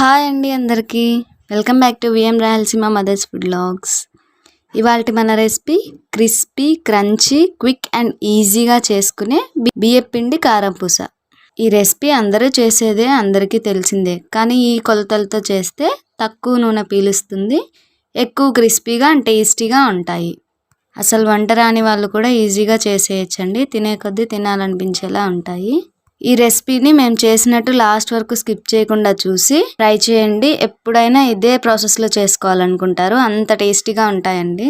Hi అండి అందరికీ. Welcome back to VM Rayalaseema mothers food logs. ఇవాళ మన recipe crispy crunchy quick and ఈజీగా చేసుకునే బియ్యపిండి పిండి కారం పూస. ఈ రెసిపీ అందరూ చేసేదే అందరికీ తెలిసిందే. కానీ ఈ కొలతలతో చేస్తే తక్కువ నూనె పీలుస్తుంది ఎక్కువ క్రిస్పీగా అండ్ టేస్టీగా ఉంటాయి. అసలు వంట రాని వాళ్ళు కూడా ఈజీగా చేసేయచ్చండి. తినే కొద్దీ తినాలనిపించేలా ఉంటాయి. ఈ రెసిపీని మేము చేసినట్టు లాస్ట్ వరకు స్కిప్ చేయకుండా చూసి ట్రై చేయండి. ఎప్పుడైనా ఇదే ప్రాసెస్లో చేసుకోవాలనుకుంటారు. అంత టేస్టీగా ఉంటాయండి.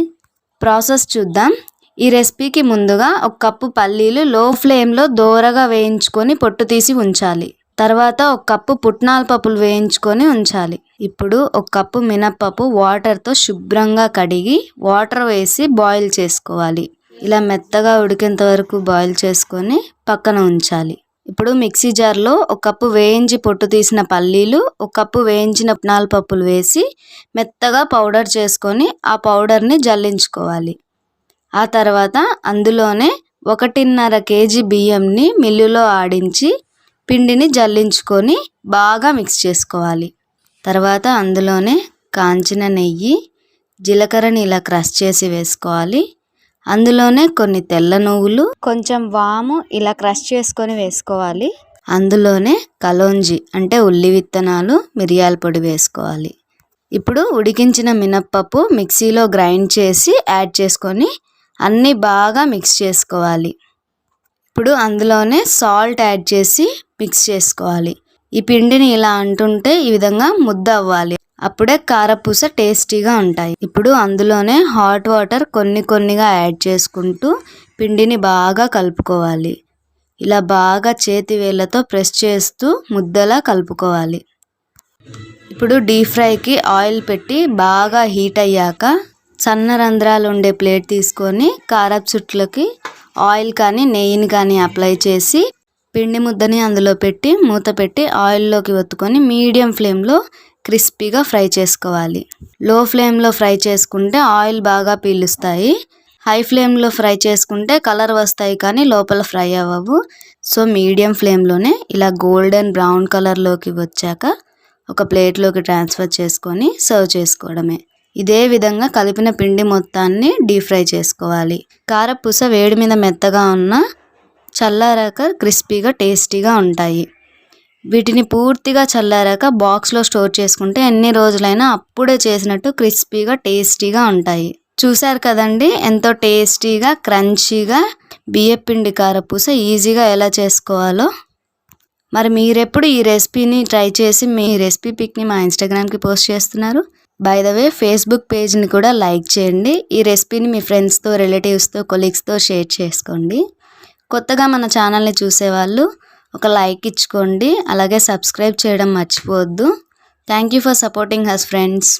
ప్రాసెస్ చూద్దాం. ఈ రెసిపీకి ముందుగా ఒక కప్పు పల్లీలు లో ఫ్లేమ్లో దోరగా వేయించుకొని పొట్టు తీసి ఉంచాలి. తర్వాత ఒక కప్పు పుట్నాల పప్పులు వేయించుకొని ఉంచాలి. ఇప్పుడు ఒక కప్పు మినప్పప్పు వాటర్తో శుభ్రంగా కడిగి వాటర్ వేసి బాయిల్ చేసుకోవాలి. ఇలా మెత్తగా ఉడికేంత వరకు బాయిల్ చేసుకొని పక్కన ఉంచాలి. ఇప్పుడు మిక్సీ జార్లో ఒక కప్పు వేయించి పొట్టు తీసిన పల్లీలు ఒక కప్పు వేయించిన పుట్నాల పప్పులు వేసి మెత్తగా పౌడర్ చేసుకొని ఆ పౌడర్ని జల్లించుకోవాలి. ఆ తర్వాత అందులోనే ఒకటిన్నర కేజీ బియ్యంని మిల్లులో ఆడించి పిండిని జల్లించుకొని బాగా మిక్స్ చేసుకోవాలి. తర్వాత అందులోనే కాంచిన నెయ్యి జీలకర్రని ఇలా క్రష్ చేసి వేసుకోవాలి. అందులోనే కొన్ని తెల్ల నువ్వులు కొంచెం వాము ఇలా క్రష్ చేసుకొని వేసుకోవాలి. అందులోనే కలోంజి అంటే ఉల్లి విత్తనాలు మిరియాల పొడి వేసుకోవాలి. ఇప్పుడు ఉడికించిన మినప్పప్పు మిక్సీలో గ్రైండ్ చేసి యాడ్ చేసుకొని అన్నీ బాగా మిక్స్ చేసుకోవాలి. ఇప్పుడు అందులోనే సాల్ట్ యాడ్ చేసి మిక్స్ చేసుకోవాలి. ఈ పిండిని ఇలా అంటుంటే ఈ విధంగా ముద్ద అవ్వాలి. అప్పుడే కారపూస టేస్టీగా ఉంటాయి. ఇప్పుడు అందులోనే హాట్ వాటర్ కొన్ని కొన్నిగా యాడ్ చేసుకుంటూ పిండిని బాగా కలుపుకోవాలి. ఇలా బాగా చేతి వేళ్ళతో ప్రెస్ చేస్తూ ముద్దలా కలుపుకోవాలి. ఇప్పుడు డీప్ ఫ్రైకి ఆయిల్ పెట్టి బాగా హీట్ అయ్యాక సన్న రంధ్రాలు ఉండే ప్లేట్ తీసుకొని కారపు చుట్లకి ఆయిల్ కానీ నెయ్యిని కానీ అప్లై చేసి పిండి ముద్దని అందులో పెట్టి మూత పెట్టి ఆయిల్లోకి ఒత్తుకొని మీడియం ఫ్లేమ్లో క్రిస్పీగా ఫ్రై చేసుకోవాలి. లో ఫ్లేమ్లో ఫ్రై చేసుకుంటే ఆయిల్ బాగా పీలుస్తాయి. హై ఫ్లేమ్లో ఫ్రై చేసుకుంటే కలర్ వస్తాయి కానీ లోపల ఫ్రై అవ్వవు. సో మీడియం ఫ్లేమ్లోనే ఇలా గోల్డెన్ బ్రౌన్ కలర్లోకి వచ్చాక ఒక ప్లేట్లోకి ట్రాన్స్ఫర్ చేసుకొని సర్వ్ చేసుకోవడమే. ఇదే విధంగా కలిపిన పిండి మొత్తాన్ని డీప్ ఫ్రై చేసుకోవాలి. కారపూస వేడి మీద మెత్తగా ఉన్న చల్లారాక క్రిస్పీగా టేస్టీగా ఉంటాయి. వీటిని పూర్తిగా చల్లారాక బాక్స్లో స్టోర్ చేసుకుంటే ఎన్ని రోజులైనా అప్పుడే చేసినట్టు క్రిస్పీగా టేస్టీగా ఉంటాయి. చూశారు కదండి? ఎంతో టేస్టీగా క్రంచీగా బియ్యపిండి కారపూస ఈజీగా ఎలా చేసుకోవాలో? మరి మీరెప్పుడు ఈ రెసిపీని ట్రై చేసి మీ రెసిపీ పిక్ని మా ఇన్స్టాగ్రామ్కి పోస్ట్ చేస్తున్నారు? బై ద వే ఫేస్బుక్ పేజ్ని కూడా లైక్ చేయండి. ఈ రెసిపీని మీ ఫ్రెండ్స్తో రిలేటివ్స్తో కొలీగ్స్తో షేర్ చేసుకోండి. కొత్తగా మన ఛానల్ని చూసేవాళ్ళు ఒక లైక్ ఇచ్చుకోండి. అలాగే సబ్స్క్రైబ్ చేయడం మర్చిపోవద్దు. Thank you for supporting us friends